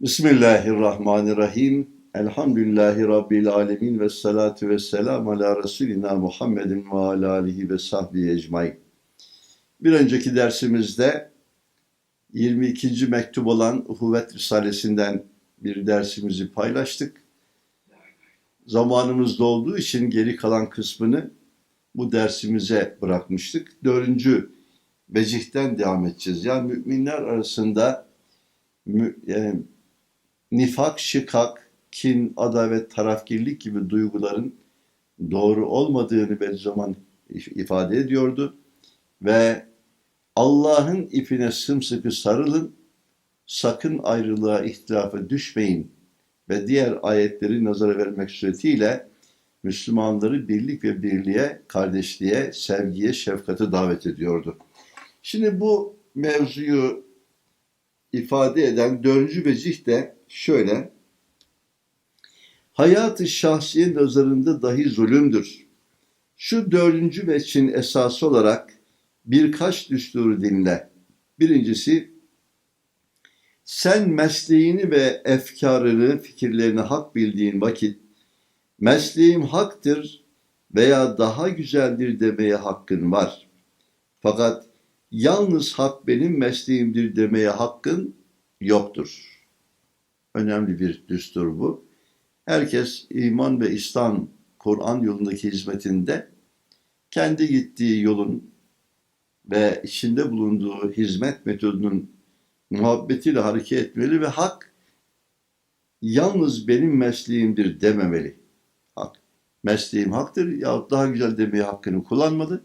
Bismillahirrahmanirrahim. Elhamdülillahi Rabbil alemin ve salatu ve selamu ala Resulina Muhammedin ve ala alihi ve sahbihi ecmain. Bir önceki dersimizde 22. mektup olan Uhuvvet Risalesinden bir dersimizi paylaştık. Zamanımız dolduğu için geri kalan kısmını bu dersimize bırakmıştık. Dördüncü vecihten devam edeceğiz. Yani müminler arasında mü, yani nifak, şikak, kin, adavet, tarafgirlik gibi duyguların doğru olmadığını bir zaman ifade ediyordu. Ve Allah'ın ipine sımsıkı sarılın, sakın ayrılığa, ihtilafa düşmeyin ve diğer ayetleri nazara vermek suretiyle Müslümanları birlik ve birliğe, kardeşliğe, sevgiye, şefkate davet ediyordu. Şimdi bu mevzuyu ifade eden dördüncü vecih de şöyle. Hayatı şahsiye nazarında dahi zulümdür. Şu dördüncü veçin esası olarak birkaç düsturu dinle. Birincisi, sen mesleğini ve efkarını, fikirlerini hak bildiğin vakit, mesleğim haktır veya daha güzeldir demeye hakkın var. Fakat yalnız hak benim mesleğimdir demeye hakkın yoktur. Önemli bir düstur bu. Herkes iman ve İslam, Kur'an yolundaki hizmetinde kendi gittiği yolun ve içinde bulunduğu hizmet metodunun muhabbetiyle hareket etmeli ve hak yalnız benim mesleğimdir dememeli. Hak, mesleğim haktır ya daha güzel demeye hakkını kullanmadı.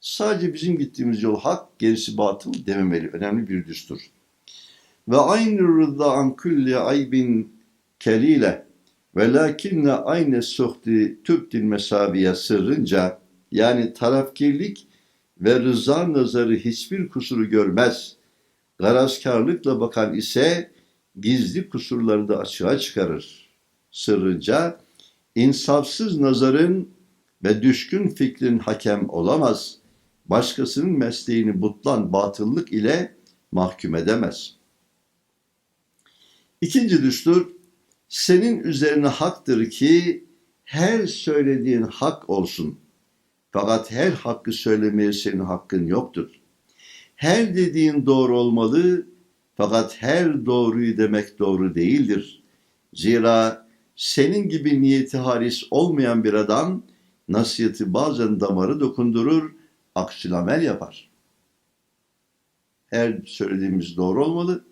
Sadece bizim gittiğimiz yol hak, gerisi batıl dememeli. Önemli bir düstur. Ve aynı rıza an külli aybin kelile ve lakinne aynı suhti tübdil mesabiye sırrınca yani tarafkirlik ve rıza nazarı hiçbir kusuru görmez. Garazkarlıkla bakan ise gizli kusurları da açığa çıkarır. Sırrınca insafsız nazarın ve düşkün fikrin hakem olamaz. Başkasının mesleğini butlan batıllık ile mahkum edemez.'' İkinci düstur, senin üzerine haktır ki her söylediğin hak olsun. Fakat her hakkı söylemeye senin hakkın yoktur. Her dediğin doğru olmalı fakat her doğruyu demek doğru değildir. Zira senin gibi niyeti haris olmayan bir adam nasihati bazen damarı dokundurur, aksilamel yapar. Her söylediğimiz doğru olmalı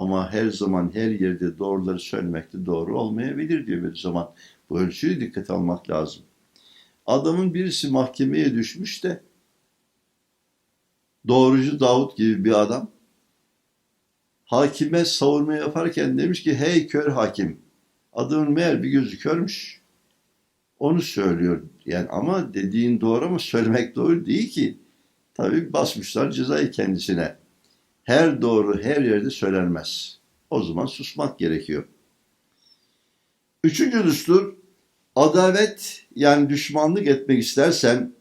ama her zaman her yerde doğruları söylemek de doğru olmayabilir diyor bir zaman. Bu ölçüyü dikkat almak lazım. Adamın birisi mahkemeye düşmüş de doğrucu Davut gibi bir adam hakime savunma yaparken demiş ki hey kör hakim adamın meğer bir gözü körmüş. Onu söylüyor. Yani ama dediğin doğru ama söylemek doğru değil ki. Tabii basmışlar cezayı kendisine her doğru her yerde söylenmez. O zaman susmak gerekiyor. Üçüncü düstur, adavet yani düşmanlık etmek istersen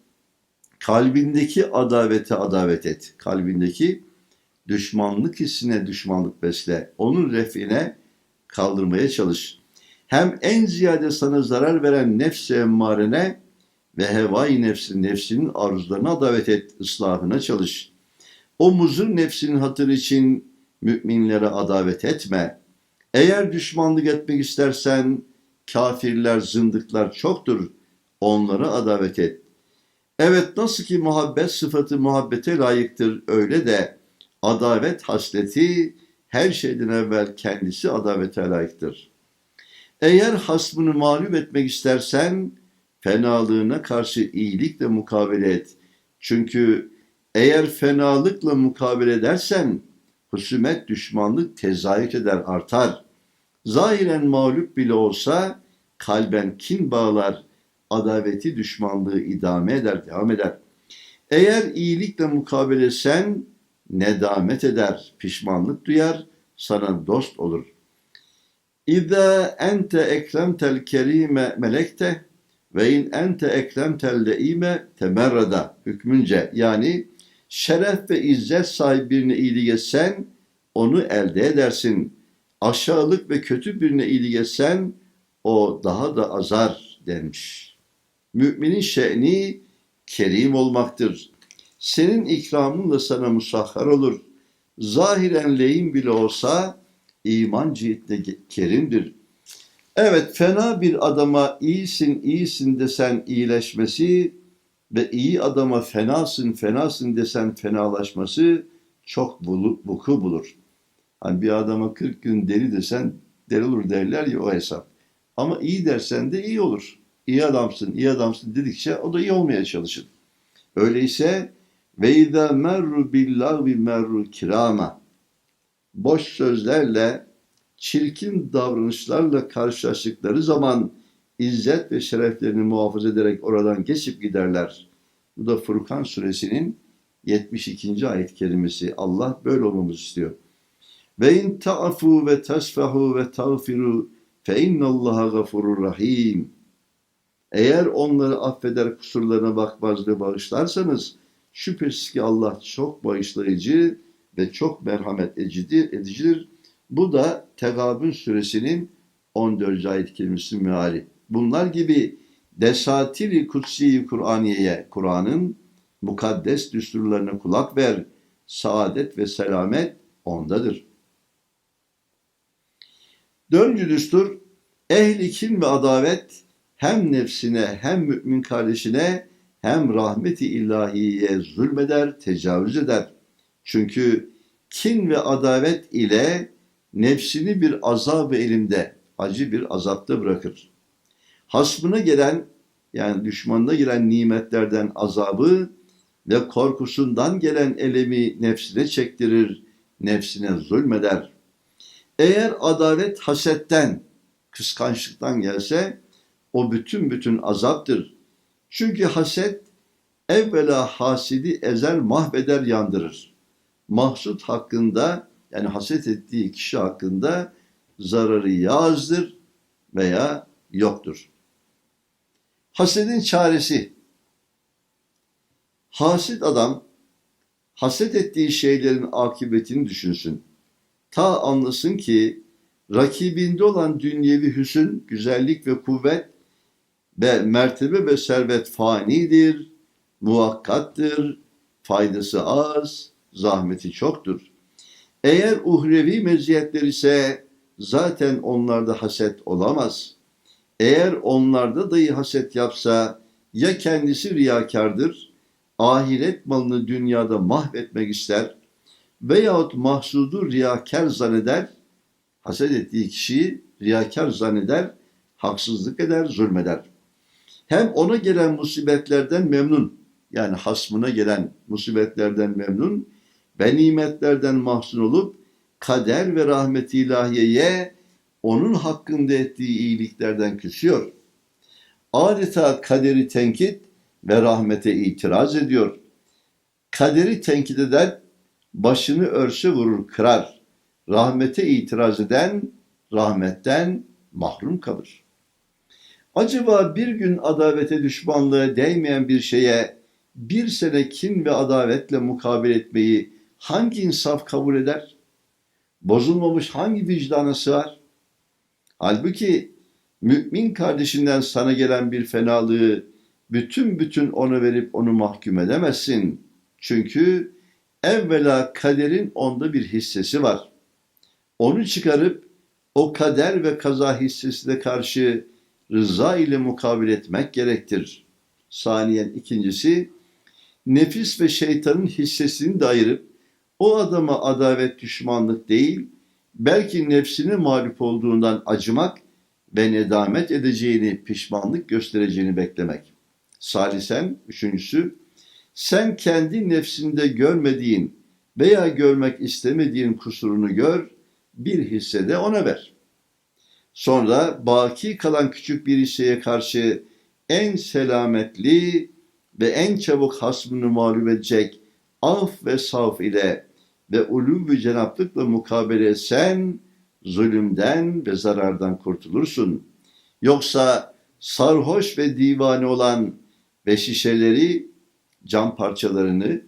kalbindeki adavete adavet et. Kalbindeki düşmanlık hissine düşmanlık besle. Onun refine kaldırmaya çalış. Hem en ziyade sana zarar veren nefse emmarene ve hevai nefsin nefsinin arzularına davet et, ıslahına çalış. O muzur nefsinin hatır için müminlere adavet etme. Eğer düşmanlık etmek istersen kafirler, zındıklar çoktur. Onlara adavet et. Evet nasıl ki muhabbet sıfatı muhabbete layıktır öyle de adavet hasleti her şeyden evvel kendisi adavete layıktır. Eğer hasmını mağlup etmek istersen fenalığına karşı iyilikle mukabele et. Çünkü eğer fenalıkla mukabele edersen husumet düşmanlık tezahür eder artar. Zahiren mağlup bile olsa kalben kin bağlar, adaveti düşmanlığı idame eder, devam eder. Eğer iyilikle mukabele etsen nedamet eder, pişmanlık duyar, sana dost olur. İza ente ekremtel kerime melekte ve in ente ekremtel leime temerrada hükmünce yani şeref ve izzet sahibine iyilik etsen onu elde edersin. aşağılık ve kötü birine iyilik etsen o daha da azar denmiş. Müminin şe'ni kerim olmaktır. Senin ikramınla sana musahhar olur. Zahiren lehim bile olsa iman cihetle kerimdir. Evet fena bir adama iyisin iyisin desen iyileşmesi ve iyi adama fenasın fenasın desen fenalaşması çok bulu, vuku bulur. Hani bir adama 40 gün deli desen deli olur derler ya o hesap. Ama iyi dersen de iyi olur. İyi adamsın, iyi adamsın dedikçe o da iyi olmaya çalışır. Öyleyse ve izâ merru billâhi merru kirama. Boş sözlerle, çirkin davranışlarla karşılaştıkları zaman izzet ve şereflerini muhafaza ederek oradan geçip giderler. Bu da Furkan suresinin 72. ayet kerimesi. Allah böyle olmamızı istiyor. Ve in ta'fu ve tasfahu ve tağfiru fe innallaha gafurur rahim. Eğer onları affeder kusurlarına bakmaz ve bağışlarsanız şüphesiz ki Allah çok bağışlayıcı ve çok merhamet edicidir. Bu da Tegabün suresinin 14. ayet kelimesi meali. Bunlar gibi desatiri kutsi Kur'aniye'ye, Kur'an'ın mukaddes düsturlarına kulak ver. Saadet ve selamet ondadır. Dördüncü düstur, ehli kin ve adavet hem nefsine hem mümin kardeşine hem rahmeti ilahiye zulmeder, tecavüz eder. Çünkü kin ve adavet ile nefsini bir azab elimde, acı bir azapta bırakır. Hasmına gelen yani düşmanına gelen nimetlerden azabı ve korkusundan gelen elemi nefsine çektirir, nefsine zulmeder. Eğer adalet hasetten, kıskançlıktan gelse o bütün bütün azaptır. Çünkü haset evvela hasidi ezer mahveder yandırır. Mahsut hakkında yani haset ettiği kişi hakkında zararı yazdır veya yoktur. Hasedin çaresi. Hasit adam haset ettiği şeylerin akıbetini düşünsün. Ta anlasın ki rakibinde olan dünyevi hüsün, güzellik ve kuvvet ve mertebe ve servet fanidir, muhakkattır, faydası az, zahmeti çoktur. Eğer uhrevi meziyetler ise zaten onlarda haset olamaz. Eğer onlarda dahi haset yapsa ya kendisi riyakardır, ahiret malını dünyada mahvetmek ister veyahut mahsudu riyakar zanneder, haset ettiği kişiyi riyakar zanneder, haksızlık eder, zulmeder. Hem ona gelen musibetlerden memnun, yani hasmına gelen musibetlerden memnun ve nimetlerden mahzun olup kader ve rahmet ilahiyeye onun hakkında ettiği iyiliklerden küsüyor. Adeta kaderi tenkit ve rahmete itiraz ediyor. Kaderi tenkit eden başını örse vurur kırar. Rahmete itiraz eden rahmetten mahrum kalır. Acaba bir gün adavete düşmanlığa değmeyen bir şeye bir sene kin ve adavetle mukabele etmeyi hangi insaf kabul eder? Bozulmamış hangi vicdana sığar? Halbuki mümin kardeşinden sana gelen bir fenalığı bütün bütün onu verip onu mahkum edemezsin. Çünkü evvela kaderin onda bir hissesi var. Onu çıkarıp o kader ve kaza hissesine karşı rıza ile mukabil etmek gerektir. Saniyen ikincisi, nefis ve şeytanın hissesini de ayırıp o adama adavet düşmanlık değil, belki nefsine mağlup olduğundan acımak ve nedamet edeceğini, pişmanlık göstereceğini beklemek. Salisen, üçüncüsü, sen kendi nefsinde görmediğin veya görmek istemediğin kusurunu gör, bir hissede ona ver. Sonra baki kalan küçük bir hisseye karşı en selametli ve en çabuk hasmını mağlup edecek af ve saf ile ve ulum ve cenaplıkla mukabele etsen zulümden ve zarardan kurtulursun. Yoksa sarhoş ve divane olan ve şişeleri, cam parçalarını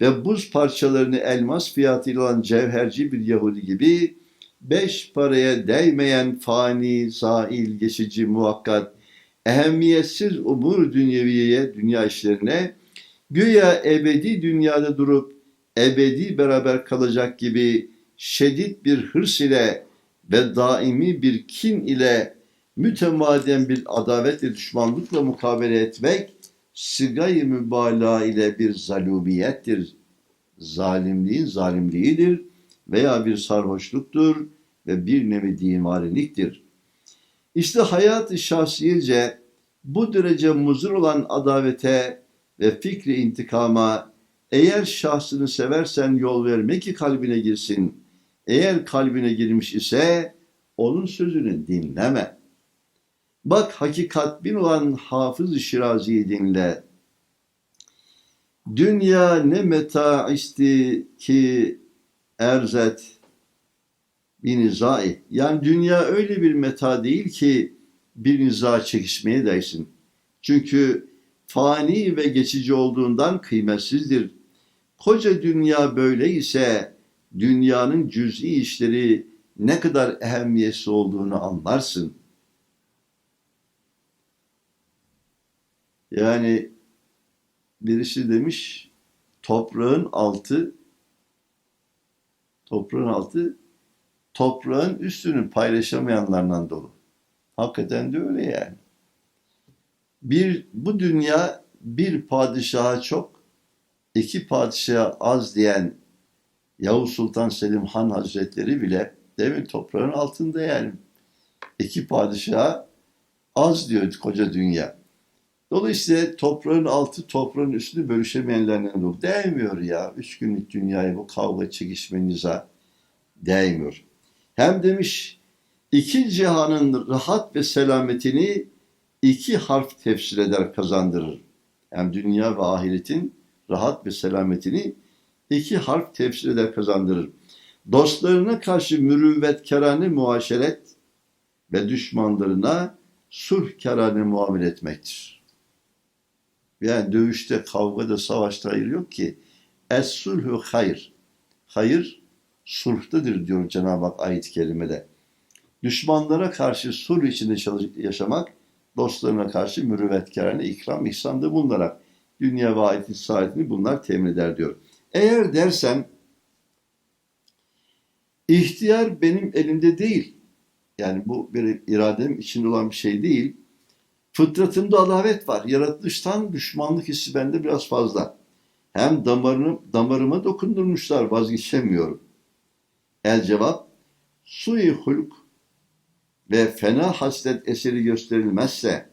ve buz parçalarını elmas fiyatıyla olan cevherci bir Yahudi gibi beş paraya değmeyen fani, zail, geçici, muhakkat, ehemmiyetsiz umur dünyeviyeye, dünya işlerine, güya ebedi dünyada durup ebedi beraber kalacak gibi şedid bir hırs ile ve daimi bir kin ile mütemadiyen bir adavet ve düşmanlıkla mukabele etmek sigay mübalağa ile bir zalubiyettir. Zalimliğin zalimliğidir veya bir sarhoşluktur ve bir nevi dimariliktir. İşte hayat-ı şahsiyece bu derece muzur olan adavete ve fikri intikama eğer şahsını seversen yol verme ki kalbine girsin. Eğer kalbine girmiş ise onun sözünü dinleme. Bak hakikat bin olan Hafız-ı Şirazi'yi dinle. Dünya ne meta isti ki erzet bir nizai. Yani dünya öyle bir meta değil ki bir niza çekişmeye değsin. Çünkü fani ve geçici olduğundan kıymetsizdir. Koca dünya böyle ise dünyanın cüz'i işleri ne kadar ehemmiyetsiz olduğunu anlarsın. Yani birisi demiş toprağın altı toprağın altı toprağın üstünü paylaşamayanlardan dolu. Hakikaten de öyle yani. Bir, bu dünya bir padişaha çok, iki padişaha az diyen Yavuz Sultan Selim Han Hazretleri bile değil mi toprağın altında yani. İki padişaha az diyor koca dünya. Dolayısıyla toprağın altı toprağın üstünü bölüşemeyenlerden dolu. Değmiyor ya. Üç günlük dünyayı bu kavga çekişme niza değmiyor. Hem demiş iki cihanın rahat ve selametini iki harf tefsir eder kazandırır. Hem dünya ve ahiretin rahat ve selametini iki harf tefsir eder kazandırır. Dostlarına karşı mürüvvetkarane muaşeret ve düşmanlarına sulhkarane muamele etmektir. Yani dövüşte, kavgada, savaşta hayır yok ki. Es-sulhu hayır. Hayır sulhtadır diyor Cenab-ı Hak ayet-i kerimede. Düşmanlara karşı sulh içinde yaşamak, dostlarına karşı mürüvvetkarane ikram, ihsanda bulunarak dünya ve ahiretin saadetini bunlar temin eder diyor. Eğer dersen ihtiyar benim elimde değil. Yani bu bir iradem içinde olan bir şey değil. Fıtratımda adavet var. Yaratılıştan düşmanlık hissi bende biraz fazla. Hem damarını, damarıma dokundurmuşlar vazgeçemiyorum. El cevap, sui hulk ve fena haslet eseri gösterilmezse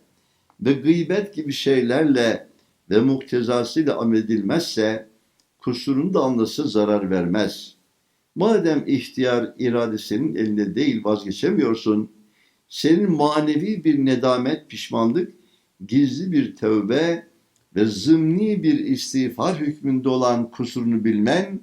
ve gıybet gibi şeylerle ve muktezasıyla amel edilmezse kusurunu da anlasa zarar vermez. Madem ihtiyar irade senin elinde değil vazgeçemiyorsun, senin manevi bir nedamet, pişmanlık, gizli bir tövbe ve zımni bir istiğfar hükmünde olan kusurunu bilmen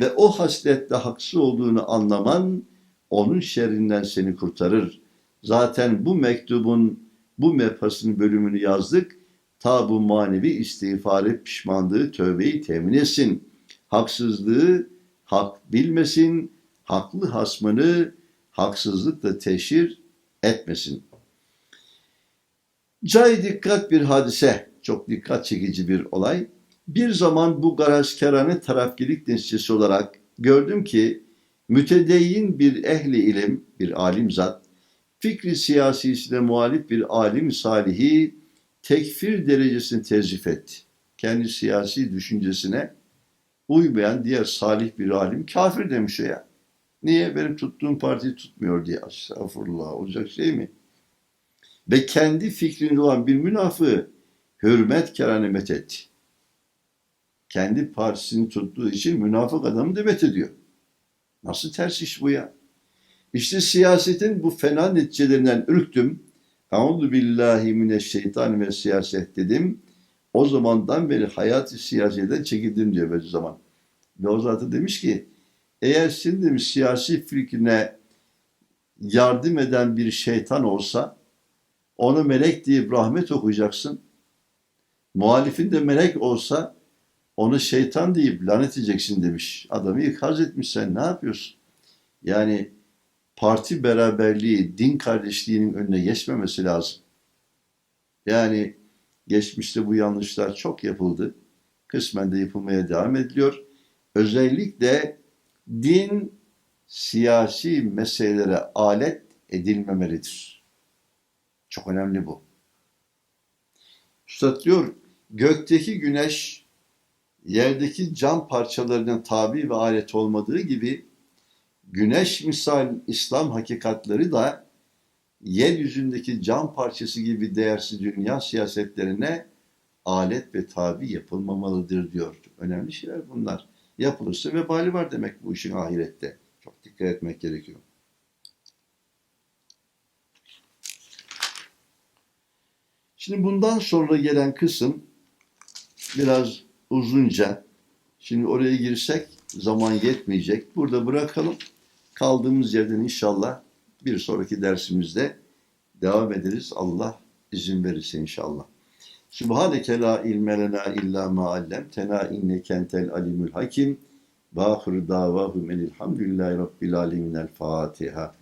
ve o haslette haksız olduğunu anlaman onun şerrinden seni kurtarır. Zaten bu mektubun bu mefasının bölümünü yazdık. Ta bu manevi istiğfarı, pişmanlığı, tövbeyi temin etsin. Haksızlığı hak bilmesin, haklı hasmını haksızlıkla teşhir etmesin. Cay dikkat bir hadise, çok dikkat çekici bir olay. Bir zaman bu garazkerane tarafgirlik neticesi olarak gördüm ki mütedeyyin bir ehli ilim, bir alim zat, fikri siyasisine muhalif bir alim salihi tekfir derecesini tezif etti. Kendi siyasi düşüncesine uymayan diğer salih bir alim kafir demiş o ya. Niye? Benim tuttuğum parti tutmuyor diye. Estağfurullah olacak şey mi? Ve kendi fikrinde olan bir münafığı hürmet kerane met etti kendi partisini tuttuğu için münafık adamı demet ediyor. Nasıl ters iş bu ya? İşte siyasetin bu fena neticelerinden ürktüm. Euzu billahi mineşşeytan ve siyaset dedim. O zamandan beri hayatı siyasetten çekildim diyor böyle zaman. Ve o zaten demiş ki eğer senin demiş siyasi fikrine yardım eden bir şeytan olsa onu melek diye rahmet okuyacaksın. Muhalifin de melek olsa onu şeytan deyip lanet edeceksin demiş. Adamı ikaz etmiş sen ne yapıyorsun? Yani parti beraberliği, din kardeşliğinin önüne geçmemesi lazım. Yani geçmişte bu yanlışlar çok yapıldı. Kısmen de yapılmaya devam ediliyor. Özellikle din siyasi meselelere alet edilmemelidir. Çok önemli bu. Üstad diyor, gökteki güneş yerdeki cam parçalarına tabi ve alet olmadığı gibi güneş misal İslam hakikatleri da yeryüzündeki cam parçası gibi değersiz dünya siyasetlerine alet ve tabi yapılmamalıdır diyor. Önemli şeyler bunlar. Yapılırsa vebali var demek bu işin ahirette. Çok dikkat etmek gerekiyor. Şimdi bundan sonra gelen kısım biraz uzunca. Şimdi oraya girsek zaman yetmeyecek. Burada bırakalım. Kaldığımız yerden inşallah bir sonraki dersimizde devam ederiz. Allah izin verirse inşallah. Subhaneke la ilme lena illa ma allamtena inneke entel alimul hakim. Ve ahir davahum enilhamdülillahi rabbil alemin. El Fatiha.